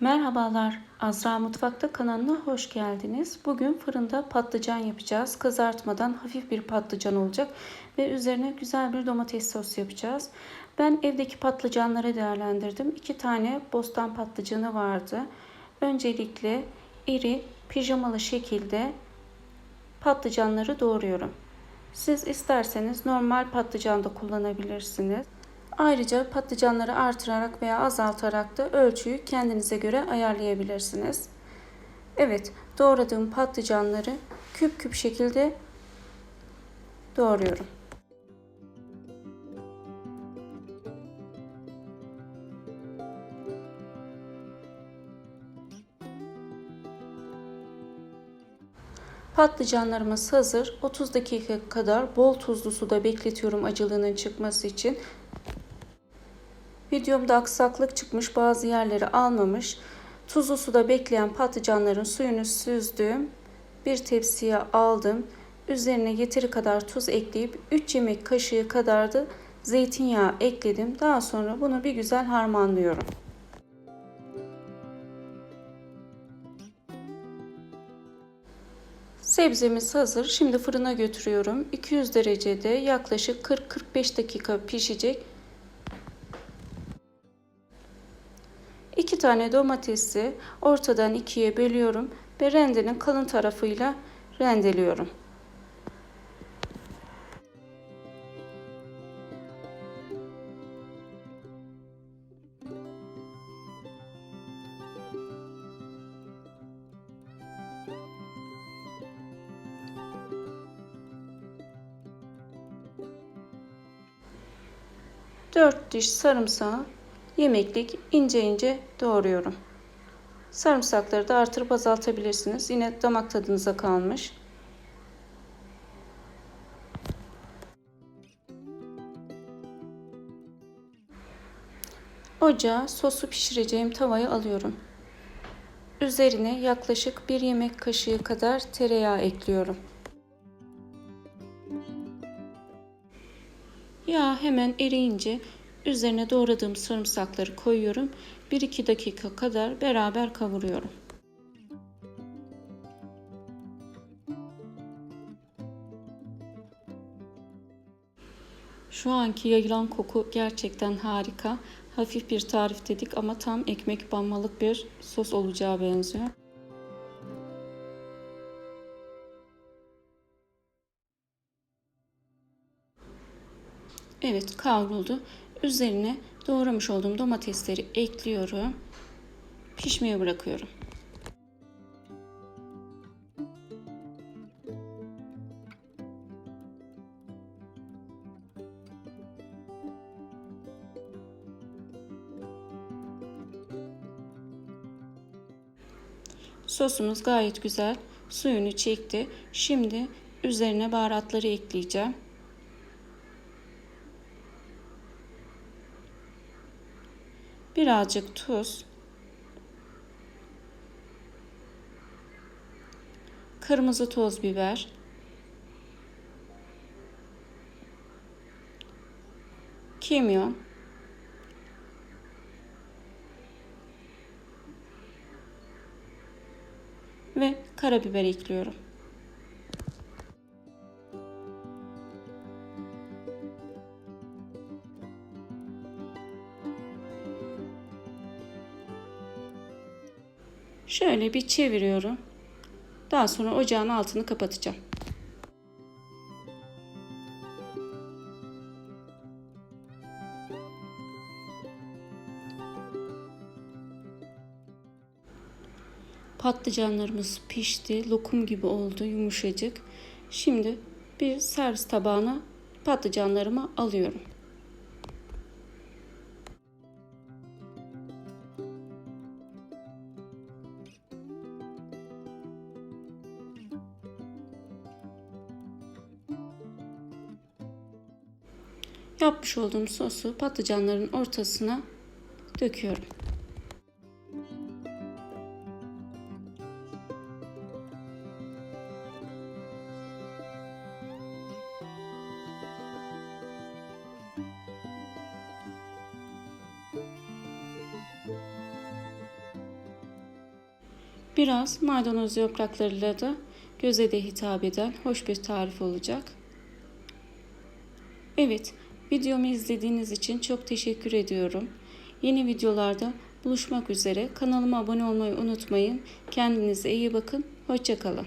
Merhabalar, Azra Mutfakta kanalına hoş geldiniz. Bugün fırında patlıcan yapacağız. Kızartmadan hafif bir patlıcan olacak ve üzerine güzel bir domates sos yapacağız. Ben evdeki patlıcanları değerlendirdim. İki tane bostan patlıcanı vardı. Öncelikle iri pijamalı şekilde patlıcanları doğruyorum. Siz isterseniz normal patlıcan da kullanabilirsiniz. Ayrıca patlıcanları artırarak veya azaltarak da ölçüyü kendinize göre ayarlayabilirsiniz. Evet, doğradığım patlıcanları küp küp şekilde doğruyorum. Patlıcanlarımız hazır. 30 dakika kadar bol tuzlu suda bekletiyorum acılığının çıkması için. Videomda aksaklık çıkmış bazı yerleri almamış. Tuzlu suda bekleyen patlıcanların suyunu süzdüm. Bir tepsiye aldım. Üzerine yeteri kadar tuz ekleyip 3 yemek kaşığı kadar da zeytinyağı ekledim. Daha sonra bunu bir güzel harmanlıyorum. Sebzemiz hazır. Şimdi fırına götürüyorum. 200 derecede yaklaşık 40-45 dakika pişecek. Tane domatesi ortadan ikiye bölüyorum ve rendenin kalın tarafıyla rendeliyorum. Dört diş sarımsağı yemeklik ince ince doğruyorum. Sarımsakları da artırıp azaltabilirsiniz. Yine damak tadınıza kalmış. Ocağa sosu pişireceğim tavayı alıyorum. Üzerine yaklaşık bir yemek kaşığı kadar tereyağı ekliyorum. Yağ hemen eriyince Üzerine doğradığım sarımsakları koyuyorum. 1-2 dakika kadar beraber kavuruyorum. Şu anki yayılan koku gerçekten harika. Hafif bir tarif dedik ama tam ekmek banmalık bir sos olacağı benziyor. Evet kavruldu. Üzerine doğramış olduğum domatesleri ekliyorum. Pişmeye bırakıyorum. Sosumuz gayet güzel. Suyunu çekti. Şimdi üzerine baharatları ekleyeceğim. Birazcık tuz, kırmızı toz biber, kimyon, ve karabiber ekliyorum. Şöyle bir çeviriyorum. Daha sonra ocağın altını kapatacağım. Patlıcanlarımız pişti. Lokum gibi oldu. Yumuşacık. Şimdi bir servis tabağına patlıcanlarımı alıyorum. Yapmış olduğum sosu patlıcanların ortasına döküyorum. Biraz maydanoz yapraklarıyla da göze de hitap eden hoş bir tarif olacak. Evet, videomu izlediğiniz için çok teşekkür ediyorum. Yeni videolarda buluşmak üzere. Kanalıma abone olmayı unutmayın. Kendinize iyi bakın. Hoşçakalın.